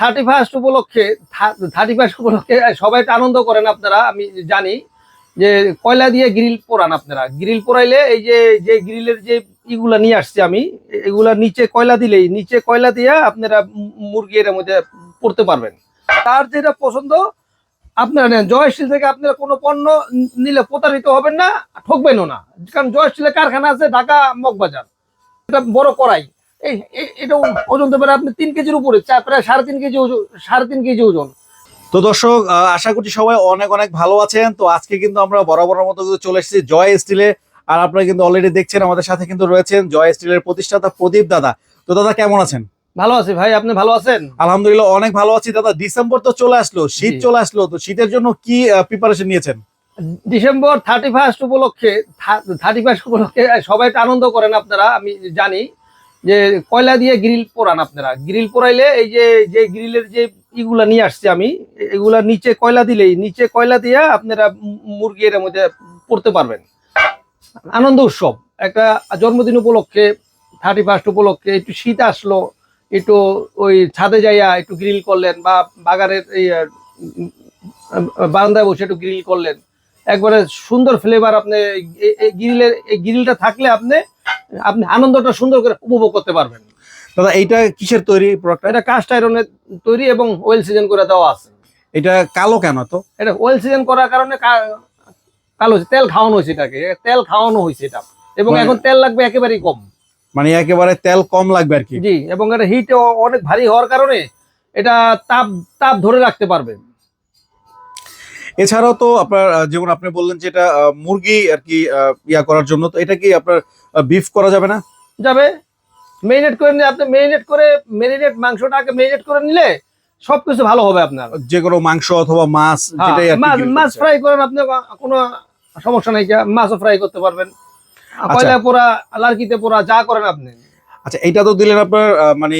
Thirty first উপলক্ষে thirty first উপলক্ষে সবাই আনন্দ করেন আপনারা, আমি জানি যে কয়লা দিয়ে গ্রিল পোড়ান আপনারা। গ্রিল পোড়াইলে এই যে যে গ্রিলের যে ইগুলা নিয়ে আসছি আমি এগুলা নিচে কয়লা দিলেই, নিচে কয়লা দিয়ে আপনারা মুরগি এর মধ্যে পড়তে পারবেন। তার যেটা পছন্দ, আপনারা নেন। স্টিল থেকে আপনারা কোনো পণ্য নিলে প্রতারিত হবেন না, ঠকবেনও না। কারণ জয় স্টিলের কারখানা আছে ঢাকা মগবাজার। এটা বড় করাই এই এটা ওজন তো প্রায় আপনি তিন কেজির উপরে প্রায় সাড়ে তিন কেজি ওজন সাড়ে তিন কেজি ওজন। তো দর্শক আশা করছি সবাই অনেক অনেক ভালো আছেন। তো আজকে কিন্তু আমরা বরাবর মতো কিন্তু চলে এসেছি জয় স্টিলে। আর আপনারা কিন্তু অলরেডি দেখছেন আমাদের সাথে কিন্তু রয়েছেন জয় স্টিলের প্রতিষ্ঠাতা প্রদীপ দাদা। তো দাদা কেমন আছেন? ভালো আছি ভাই আপনি ভালো আছেন? আলহামদুলিল্লাহ অনেক ভালো আছি। দাদা ডিসেম্বর তো চলে আসলো শীত চলে আসলো। তো শীতের জন্য কি প্রিপারেশন নিয়েছেন? ডিসেম্বর থার্টি ফার্স্ট উপলক্ষে থার্টি ফার্স্ট উপলক্ষে সবাই তো আনন্দ করেন আপনারা আমি জানি। যে কয়লা দিয়ে গ্রিল পোড়ান আপনারা? গ্রিল পোড়াইলে এই যে যে গ্রিলের যে ইগুলা নিয়ে আসছি আমি, এগুলা নিচে কয়লা দিলেই, নিচে কয়লা দিয়ে আপনারা মু- মুরগি এর মধ্যে পড়তে পারবেন। আনন্দ উৎসব। একটা জন্মদিন উপলক্ষে থার্টি ফার্স্ট উপলক্ষে একটু শীত আসলো, একটু ওই ছাদে যাইয়া একটু গ্রিল করলেন বা বাগানের এই বারান্দায় বসে একটু গ্রিল করলেন। একবারে সুন্দর ফ্লেভার আপনি গ্রিলের এই গ্রিলটা থাকলে আপনি আপনি আনন্দটা সুন্দর করে উপভোগ করতে পারবেন। দাদা এইটা কিসের তৈরি প্রোডাক্ট এটা কাস্ট আয়রনের তৈরি এবং ওয়েল সিজন করে দেওয়া আছে। এটা কালো কেন তো এটা ওয়েল সিজন করার কারণে কালো তেল খাওয়ানো হয়েছে এটাকে। তেল খাওয়ানো হয়েছে এটা। এবং মানে- এখন তেল লাগবে একেবারেই কম। মানে একেবারে তেল কম লাগবে আর কি? জি এবং এটা হিট অনেক ভারী হওয়ার কারণে এটা তাপ তাপ ধরে রাখতে পারবে। এছাড়াও তো আপনার যেমন আপনি বললেন যে এটা মুরগি আর কি ইয়া করার জন্য তো এটা কি আপনার বিফ করা যাবে না? যাবে। মেরিনেট করে নিয়ে আপনি মেরিনেট করে মেরিনেট মাংসটাকে মেরিনেট করে নিলে সবকিছু ভালো হবে আপনার। যে কোনো মাংস অথবা মাছ হ্যাঁ, যেটাই মাছ ফ্রাই করেন আপনি কোনো সমস্যা নাই মাছও ফ্রাই করতে পারবেন। আচ্ছা। কয়লা পোড়া লার্কিতে পোড়া যা করেন আপনি। আচ্ছা এটা তো দিলেন আপনার মানে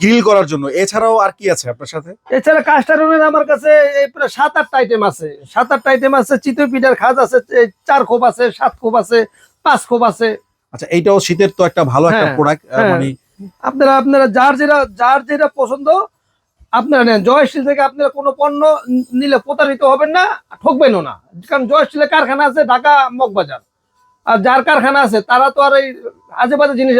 গ্রিল করার জন্য। এছাড়াও আর কি আছে আপনার সাথে? এছাড়া কাস্টারনের আমার কাছে প্রায় সাত আটটা আইটেম আছে। সাত আটটা আইটেম আছে চিতই পিঠার খাজ আছে চার খোপ আছে সাত খোপ আছে পাঁচ খোপ আছে। আচ্ছা এইটাও শীতের তো একটা ভালো একটা হ্যাঁ, প্রোডাক্ট হ্যাঁ। মানে আপনারা আপনারা যার যেটা যার যেটা পছন্দ আপনারা নেন। জয় স্টিল থেকে আপনারা কোনো পণ্য নিলে প্রতারিত হবেন না ঠকবেনও না। কারণ জয় স্টিলের কারখানা আছে ঢাকা মগবাজার। আর যার কারখানা আছে তারা তো আর এই আজে বাজে জিনিস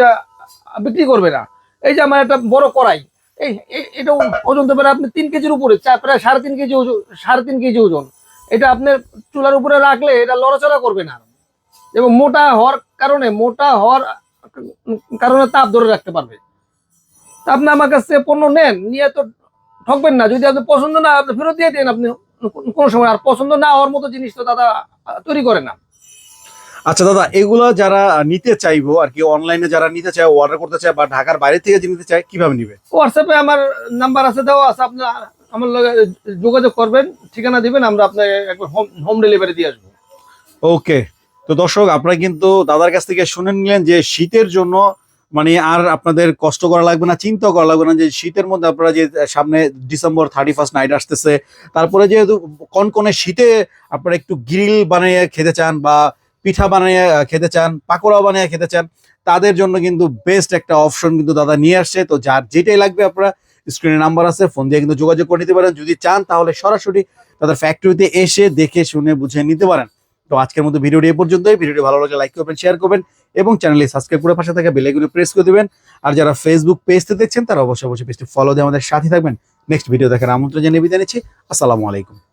বিক্রি করবে না। এই যে আমার একটা বড় কড়াই, এই এটা ওজন তো প্রায় আপনি তিন কেজির উপরে প্রায় সাড়ে তিন কেজি ওজন, সাড়ে তিন কেজি ওজন। এটা আপনার চুলার উপরে রাখলে এটা লড়াচড়া করবে না। এবং মোটা হওয়ার কারণে, মোটা হওয়ার কারণে তাপ ধরে রাখতে পারবে। তা আপনি আমার কাছ থেকে পণ্য নেন, নিয়ে তো ঠকবেন না। যদি আপনি পছন্দ না, আপনি ফেরত দিয়ে দেন, আপনি কোনো সময়। আর পছন্দ না হওয়ার মতো জিনিস তো দাদা তৈরি করে না। আচ্ছা দাদা এগুলো যারা নিতে চাইব আর কি অনলাইনে যারা নিতে চায় অর্ডার করতে চায় বা ঢাকার বাইরে থেকে যে নিতে চায় কীভাবে নিবে? হোয়াটসঅ্যাপে আমার নাম্বার আছে দেওয়া আছে। আপনি আমার লগে যোগাযোগ করবেন ঠিকানা দিবেন আমরা আপনাকে একবার হোম হোম ডেলিভারি দিয়ে আসব। ওকে তো দর্শক আপনারা কিন্তু দাদার কাছ থেকে শুনে নিলেন যে শীতের জন্য মানে আর আপনাদের কষ্ট করা লাগবে না চিন্তা করা লাগবে না যে শীতের মধ্যে আপনারা যে সামনে ডিসেম্বর থার্টি ফার্স্ট নাইট আসতেছে তারপরে যেহেতু কনকনে শীতে আপনারা একটু গ্রিল বানিয়ে খেতে চান বা পিঠা বানিয়ে খেতে চান পাকোড়া বানিয়ে খেতে চান, তাদের জন্য কিন্তু বেস্ট একটা অপশন কিন্তু দাদা নিয়ে আসছে। তো যার যেটাই লাগবে আপনারা স্ক্রিনে নাম্বার আছে ফোন দিয়ে কিন্তু যোগাযোগ করে নিতে পারেন। যদি চান তাহলে সরাসরি তাদের ফ্যাক্টরিতে এসে দেখে, শুনে, বুঝে নিতে পারেন। তো আজকের মতো ভিডিওটি এ পর্যন্তই। ভিডিওটি ভালো লাগলে লাইক করবেন শেয়ার করবেন এবং চ্যানেলে সাবস্ক্রাইব করে পাশে থাকা বেলাইগুলো প্রেস করে দিবেন। আর যারা ফেসবুক পেজতে দেখছেন, তারা অবশ্যই অবশ্যই পেজটি ফলো দিয়ে আমাদের সাথে থাকবেন। নেক্সট ভিডিও দেখার আমন্ত্রণ জানিয়ে বিদায় নিচ্ছি। আসসালামু আলাইকুম।